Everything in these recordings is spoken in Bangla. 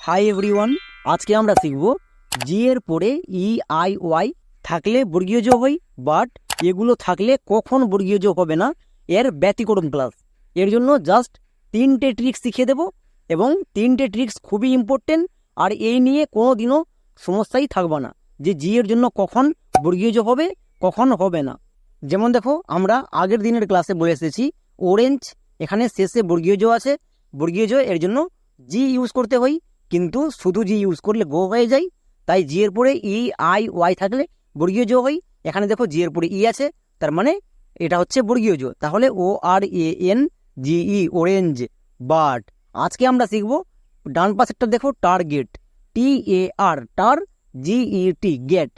হাই এভরিওয়ান আজকে আমরা শিখব জি এর পরে ই আই ওয়াই থাকলে বর্গীয় যোগ হয় বাট এগুলো থাকলে কখন বর্গীয় যোগ হবে না, এর ব্যতিক্রম ক্লাস এর জন্য জাস্ট তিনটে ট্রিক্স শিখিয়ে দেব এবং তিনটে ট্রিক্স খুবই ইম্পর্টেন্ট আর এই নিয়ে কোনো দিনও সমস্যাই থাকবে না যে জি এর জন্য কখন বর্গীয় যোগ হবে, কখন হবে না। যেমন দেখো, আমরা আগের দিনের ক্লাসে বলে এসেছি অরেঞ্জ এখানে শেষে বর্গীয় জো আছে, বর্গীয় জো এর জন্য জি ইউজ করতে হয় কিন্তু শুধু জি ইউজ করলে গো হয়ে যায়। তাই জি এর পরে ই আই ওয়াই থাকলে বর্গীয় জো হয়। এখানে দেখো জি এর পরে ই আছে, তার মানে এটা হচ্ছে বর্গীয় জো তাহলে O R A N G E orange but আজকে আমরা শিখব ডান পাশেরটা দেখো টার্গেট টি এ আর টার জি ই টি গেট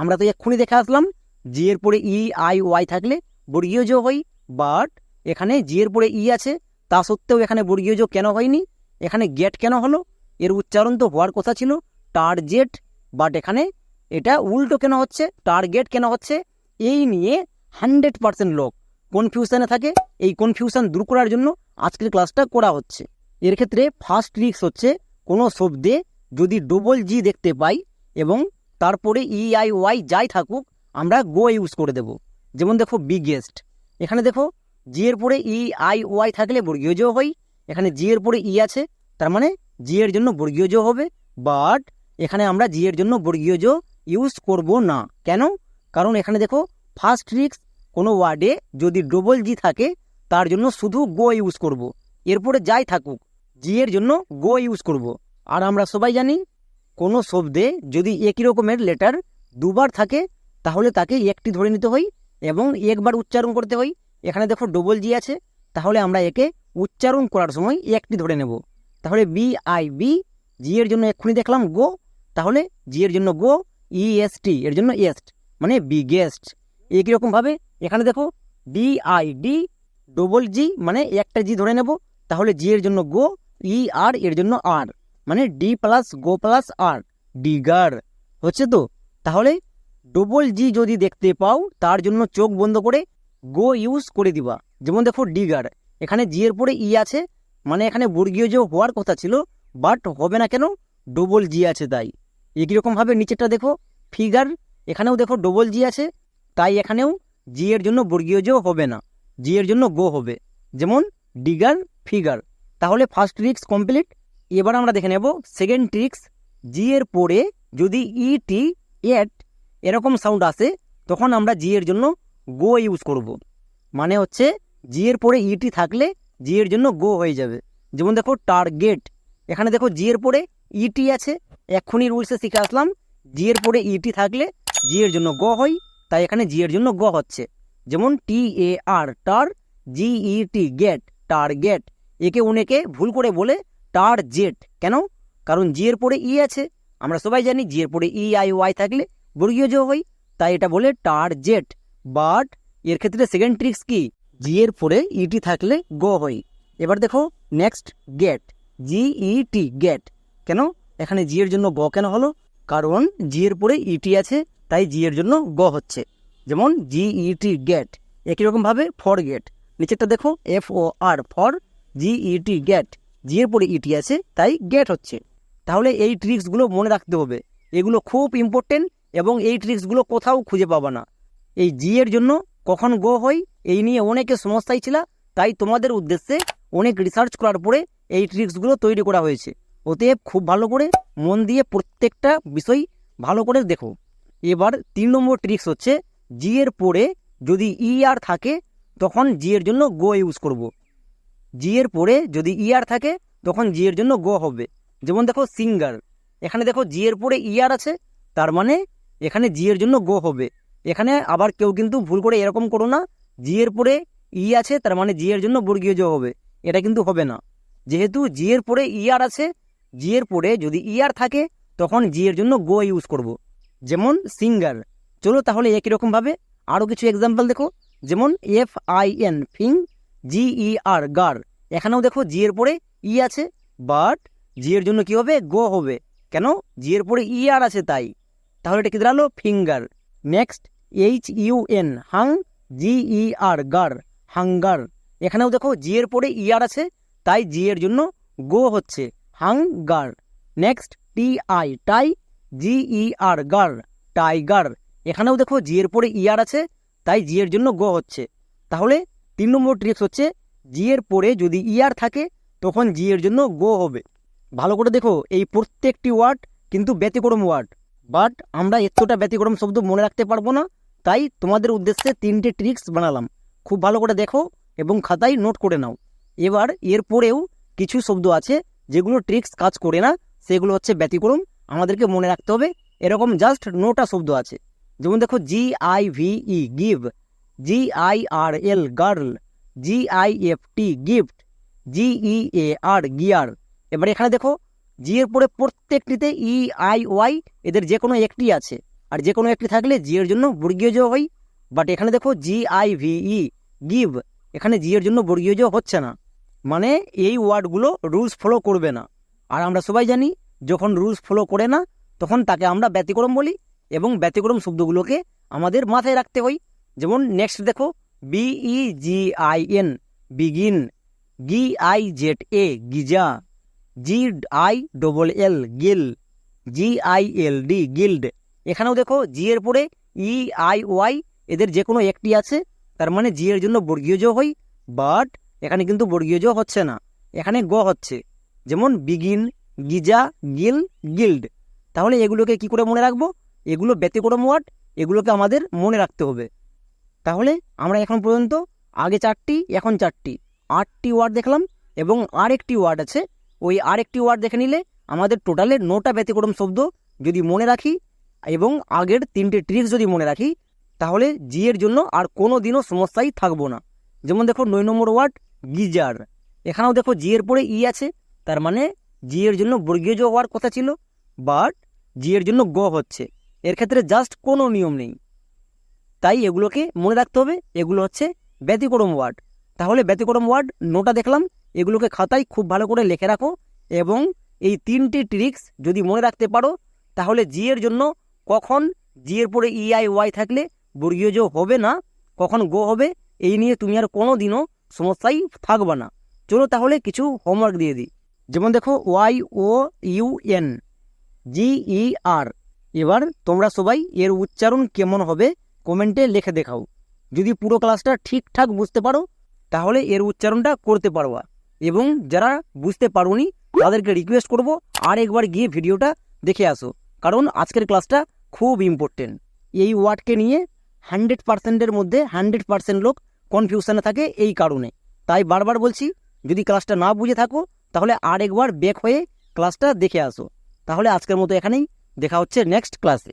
আমরা তো এক্ষুনি দেখে আসলাম জি এর পরে ই আই ওয়াই থাকলে বর্গীয় যোগ হয় বাট এখানে জি এর পরে ই আছে, তা সত্ত্বেও এখানে বর্গীয় যোগ কেন হয়নি? এখানে গেট কেন হলো? এর উচ্চারণ তো হওয়ার কথা ছিল টার্জেট বাট এখানে এটা উল্টো কেন হচ্ছে টার্গেট কেন হচ্ছে, এই নিয়ে হান্ড্রেড পার্সেন্ট লোক কনফিউশনে থাকে। এই কনফিউশন দূর করার জন্য আজকের ক্লাসটা করা হচ্ছে। এর ক্ষেত্রে ফার্স্ট রিক্স হচ্ছে কোনো শব্দে যদি ডবল জি দেখতে পাই এবং তারপরে ই আই ওয়াই যাই থাকুক, আমরা গো ইউজ করে দেব। যেমন দেখো বিগেস্ট এখানে দেখো জি এর পরে ই আই ওয়াই থাকলে বর্গীয় জো হয়, এখানে জি এর পরে ই আছে, তার মানে জি এর জন্য বর্গীয় জো হবে বাট এখানে আমরা জি এর জন্য বর্গীয় জো ইউজ করব না কেন কারণ এখানে দেখো ফার্স্ট রিক্স কোনো ওয়ার্ডে যদি ডবল জি থাকে, তার জন্য শুধু গো ইউজ করব। এরপরে যাই থাকুক জি এর জন্য গো ইউজ করব। আর আমরা সবাই জানি, কোনো শব্দে যদি একই রকমের লেটার দুবার থাকে, তাহলে তাকে একটি ধরে নিতে হয় এবং একবার উচ্চারণ করতে হয় এখানে দেখো ডবল জি আছে, তাহলে আমরা একে উচ্চারণ করার সময় একটি ধরে নেব তাহলে বি আই বি জি এর জন্য এক্ষুনি দেখলাম গো তাহলে জি এর জন্য গো ই এস টি এর জন্য এস্ট মানে বিগেস্ট একই রকমভাবে এখানে দেখো D I D double G মানে একটা জি ধরে নেব, তাহলে জি এর জন্য গো ই আর এর জন্য আর মানে ডি প্লাস গো প্লাস আর ডিগার হচ্ছে তো? তাহলে ডবল জি যদি দেখতে পাও, তার জন্য চোখ বন্ধ করে গো ইউজ করে দিবা। যেমন দেখো ডিগার এখানে জি এর পরে ই আছে মানে এখানে বর্গীয় যে হওয়ার কথা ছিল বাট হবে না কেন? ডবল জি আছে তাই। একই রকমভাবে নিচেরটা দেখো? ফিগার এখানেও দেখো ডবল জি আছে, তাই এখানেও জি এর জন্য বর্গীয় যে হবে না জি এর জন্য গো হবে। যেমন ডিগার ফিগার তাহলে ফার্স্ট ট্রিক্স কমপ্লিট এবার আমরা দেখে নেব সেকেন্ড ট্রিক্স জি এর পরে যদি ই টি এট এরকম সাউন্ড আসে, তখন আমরা জি এর জন্য গো ইউজ করব। মানে হচ্ছে জি এর পরে ইটি থাকলে জি এর জন্য গো হয়ে যাবে। যেমন দেখো টার্গেট এখানে দেখো জি এর পরে ইটি আছে। এক্ষুনি রুলসে শিখে আসলাম জি এর পরে ইটি থাকলে জি এর জন্য গ হয়, তাই এখানে জি এর জন্য গ হচ্ছে। যেমন টি এ আর টার জি ই টি গেট টার্গেট একে অনেকে ভুল করে বলে টার জেট কেন? কারণ জি এর পরে ই আছে। আমরা সবাই জানি জি এর পরে ই আই ওয়াই থাকলে বর্গীয় যোগ হয়, তাই এটা বলে টার জেট বাট এর ক্ষেত্রে সেকেন্ড ট্রিক্স কি? জি এর পরে ইটি থাকলে গ হয়। এবার দেখো next get G E T get কেন? এখানে জি এর জন্য গ কেন হলো? কারণ জি এর পরে ইটি আছে, তাই জি এর জন্য গ হচ্ছে। যেমন জি ই টি গেট একই রকমভাবে ফর গেট নিচেরটা দেখো F O R for G E T get G এর পরে ইটি আছে, তাই গেট হচ্ছে। তাহলে এই ট্রিক্সগুলো মনে রাখতে হবে। এগুলো খুব ইম্পর্টেন্ট এবং এই ট্রিক্সগুলো কোথাও খুঁজে পাবা না। এই জি এর জন্য কখন গো হয় এই নিয়ে অনেকে সমস্যায় ছিল, তাই তোমাদের উদ্দেশ্যে অনেক রিসার্চ করার পরে এই ট্রিক্সগুলো তৈরি করা হয়েছে। অতএব খুব ভালো করে মন দিয়ে প্রত্যেকটা বিষয় ভালো করে দেখো। এবার তিন নম্বর ট্রিক্স হচ্ছে জি এর পরে যদি ই আর থাকে, তখন জি এর জন্য গো ইউজ করব। জি এর পরে যদি ই আর থাকে, তখন জি এর জন্য গো হবে। যেমন দেখো সিঙ্গার এখানে দেখো জি এর পরে ই আর আছে, তার মানে এখানে জি এর জন্য গো হবে। এখানে আবার কেউ কিন্তু ভুল করে এরকম করো না জি এর পরে ই আছে, তার মানে জি এর জন্য বর্গীয় যোগ হবে। এটা কিন্তু হবে না। যেহেতু জি এর পরে ই আর আছে জি এর পরে যদি ই আর থাকে, তখন জি এর জন্য গো ইউজ করব। যেমন সিঙ্গার চলো তাহলে একই রকমভাবে আরও কিছু এক্সাম্পল দেখো। যেমন F I N fing G E R ger. এখানেও দেখো জি এর পরে ই আছে, বাট জি এর জন্য কি হবে? গো হবে। কেন? জি এর পরে ই আর আছে তাই। তাহলে এটা কি দাঁড়াল? Finger next H U N hung G E আর গার হাঙ্গার এখানেও দেখো জি এর পরে ই আর আছে, তাই জি এর জন্য গো হচ্ছে hunger next T I tie G E R ger tiger এখানেও দেখো জি এর পরে ইয়ার আছে, তাই জি এর জন্য গো হচ্ছে। তাহলে তিন নম্বর ট্রিক্স হচ্ছে জি এর পরে যদি ইয়ার থাকে, তখন জি এর জন্য গো হবে। ভালো করে দেখো, এই প্রত্যেকটি ওয়ার্ড কিন্তু ব্যতিক্রম ওয়ার্ড। বাট আমরা এতটা ব্যতিক্রম শব্দ মনে রাখতে পারব না, তাই তোমাদের উদ্দেশ্যে তিনটে ট্রিক্স বানালাম। খুব ভালো করে দেখো এবং খাতায় নোট করে নাও। এবার এর পরেও কিছু শব্দ আছে যেগুলো ট্রিক্স কাজ করে না, সেগুলো হচ্ছে ব্যতিক্রম, আমাদেরকে মনে রাখতে হবে। এরকম জাস্ট নোটা শব্দ আছে। যেমন দেখো G I V E give G I R L girl G I F T gift G E A R gear এবার এখানে দেখো জি এর পরে প্রত্যেকটিতে ই আই ওয়াই এদের যে কোনো একটি আছে। আর যে কোনো একটি থাকলে জি এর জন্য বর্গীয় জ হয়। বাট এখানে দেখো G I V E give এখানে জি এর জন্য বর্গীয় হচ্ছে না। মানে এই ওয়ার্ডগুলো রুলস ফলো করবে না। আর আমরা সবাই জানি, যখন রুলস ফলো করে না, তখন তাকে আমরা ব্যতিক্রম বলি এবং ব্যতিক্রম শব্দগুলোকে আমাদের মাথায় রাখতে হয়। যেমন নেক্সট দেখো B E G I N begin G I Z A Giza. G I double L gill G I L D guild এখানেও দেখো জি এর পরে ই আই ওয়াই এদের যে কোনো একটি আছে, তার মানে জি এর জন্য বর্গীয় জ হয় বাট এখানে কিন্তু বর্গীয় জ হচ্ছে না। এখানে গ হচ্ছে, যেমন বিগিন গিজা, গিল, গিল্ড। তাহলে এগুলোকে কি করে মনে রাখব? এগুলো ব্যতিক্রম ওয়ার্ড, এগুলোকে আমাদের মনে রাখতে হবে। তাহলে আমরা এখন পর্যন্ত আগে চারটি, এখন চারটি। আটটি ওয়ার্ড দেখলাম, এবং আরেকটি ওয়ার্ড আছে ওই আরেকটি ওয়ার্ড দেখে নিলে আমাদের টোটালে নটা ব্যতিক্রম শব্দ যদি মনে রাখি এবং আগের তিনটে ট্রিক্স যদি মনে রাখি, তাহলে জি এর জন্য আর কোনো দিনও সমস্যাই থাকব না। যেমন দেখো নয় নম্বর ওয়ার্ড, গিজার। এখানেও দেখো জি এর পরে ই আছে, তার মানে জি এর জন্য বর্গীয় জ হওয়ার কথা ছিল বাট জি এর জন্য গ হচ্ছে। এর ক্ষেত্রে জাস্ট কোনো নিয়ম নেই। তাই এগুলোকে মনে রাখতে হবে, এগুলো হচ্ছে ব্যতিক্রম ওয়ার্ড। তাহলে ব্যতিক্রম ওয়ার্ড নোটা দেখলাম এগুলোকে খাতায় খুব ভালো করে লিখে রাখো এবং এই তিনটি ট্রিক্স যদি মনে রাখতে পারো, তাহলে জি এর জন্য কখন জি এর পরে ই আই ওয়াই থাকলে বর্গীয় জ হবে না, কখন গো হবে, এই নিয়ে তুমি আর কোনো দিনও সমস্যাই থাকবে না। চলো তাহলে কিছু হোমওয়ার্ক দিয়ে দিই। যেমন দেখো Y O U N G E R এবার তোমরা সবাই এর উচ্চারণ কেমন হবে কমেন্টে লিখে দেখাও। যদি পুরো ক্লাসটা ঠিকঠাক বুঝতে পারো, তাহলে এর উচ্চারণটা করতে পারবা। এবং যারা বুঝতে পারোনি, তাদেরকে রিকোয়েস্ট করব আর একবার গিয়ে ভিডিওটা দেখে আসো। কারণ আজকের ক্লাসটা খুব ইম্পর্টেন্ট এই ওয়ার্ডকে নিয়ে হান্ড্রেড পার্সেন্টের মধ্যে হান্ড্রেড পার্সেন্ট লোক কনফিউশনে থাকে এই কারণে। তাই বারবার বলছি, যদি ক্লাসটা না বুঝে থাকো, তাহলে আর একবার ব্যাক হয়ে ক্লাসটা দেখে আসো। তাহলে আজকের মতো এখানেই দেখা হচ্ছে নেক্সট ক্লাসে